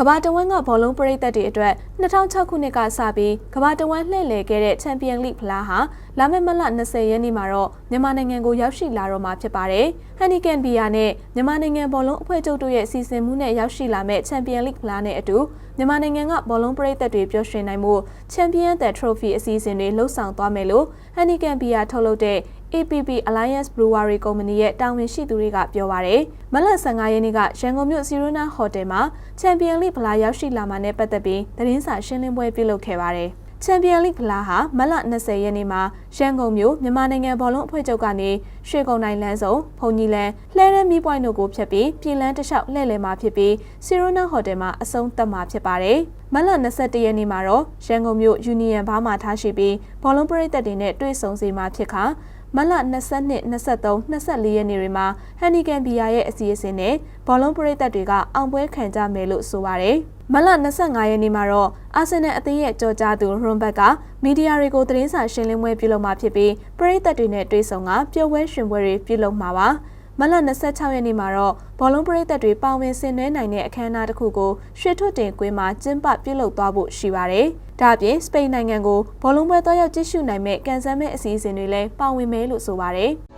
ကမ္ဘာတဝန်းကဘောလုံးပရိသတ်တွေအတွက်2006ခုနှစ်ကစပြီးကမ္ဘာတဝန်းလှည့်လည်ခဲ့တဲ့ချန်ပီယံလိဖလားဟာလာမယ့်မလ20ရက်နေ့မှာတော့မြန်မာနိုင်ငံကိုရောက်ရှိလာတော့မှာဖြစ်ပါတယ်။ဟန်နီကန်ဘီယာနဲ့မြန်မာနိုင်ငံဘောလုံးအဖွဲ့ချုပ်တို့ရဲ့စီစဉ်မှုနဲ့ရောက်ရှိလာမယ့်ချန်ပီယံလိဖလားနဲ့အတူမြန်မာနိုင်ငံကဘောလုံးပရိသတ်တွေပျော်ရွှင်နိုင်မှုချန်ပီယံတဲ့ trophy အစီအစဉ်တွေလှုပ်ဆောင်သွားမယ်လို့ဟန်နီကန်ဘီယာထုတ်လုပ်တဲ့ APP Alliance Brewery ကုမ္ပဏီရဲ့တာဝန်ရှိသူတွေကပြောပါရယ်မလ15ရက်နေ့ကရန်ကုန်မြို့စီရိုနာဟိုတယ်မှာချန်ပီယံလိဖလားရောက်ရှိလာမှာနဲ့ပတ်သက်ပြီးသတင်းစာရှင်းလင်းပွဲပြုလုပ်ခဲ့ပါတယ်ချန်ပီယံလိဖလားဟာမလ20ရက်နေ့မှာရန်ကုန်မြို့မြန်မာနိုင်ငံဘောလုံးအဖွဲ့ချုပ်ကနေရွှေကုန်းတိုင်းလမ်းစုံဖုန်ကြီးလန်းလှဲရဲမီပွိုင်းတို့ကိုဖျက်ပြီးပြည်လန်းတစ်လျှောက်လှည့်လည်မှာဖြစ်ပြီးစီရိုနာဟိုတယ်မှာအဆုံးသတ်မှာဖြစ်ပါတယ်မလ21ရက်နေ့မှာတော့ရန်ကုန်မြို့ယူနီယံဘားမှာထားရှိပြီးဘောလုံးပရိသတ်တွေနဲ့တွေ့ဆုံစီမှာဖြစ်ခါ မလ22 23 24ရက်နေ့တွေမှာဟန်နီကန်ဘီယာရဲ့အစီအစဉ်နဲ့ဘောလုံးပရိသတ်တွေကအောင်ပွဲခံကြမယ်လို့ဆိုပါတယ်။မလ25ရက်နေ့မှာတော့အာဆင်နယ်အသင်းရဲ့ကြော်ကြားသူရွန်ဘတ်ကမီဒီယာတွေကိုသတင်းစာရှင်းလင်းပွဲပြုလုပ်မှာဖြစ်ပြီးပရိသတ်တွေနဲ့တွေ့ဆုံကပျော်ပွဲရွှင်ပွဲတွေပြုလုပ်မှာပါ။ မလ26ရက်နေ့မှာတော့ဘောလုံးပရိသတ်တွေပါဝင်ဆင်နွှဲနိုင်တဲ့အခမ်းအနားတစ်ခုကိုရွှေထွတ်တင်ကွင်းမှာကျင်းပပြုလုပ်သွားဖို့ရှိပါတယ်။ဒါ့အပြင်စပိန်နိုင်ငံကိုဘောလုံးပွဲသွားရောက်ကြည့်ရှုနိုင်မဲ့ကန်ဆယ်မဲ့အစီအစဉ်တွေလည်းပါဝင်မယ်လို့ဆိုပါတယ်။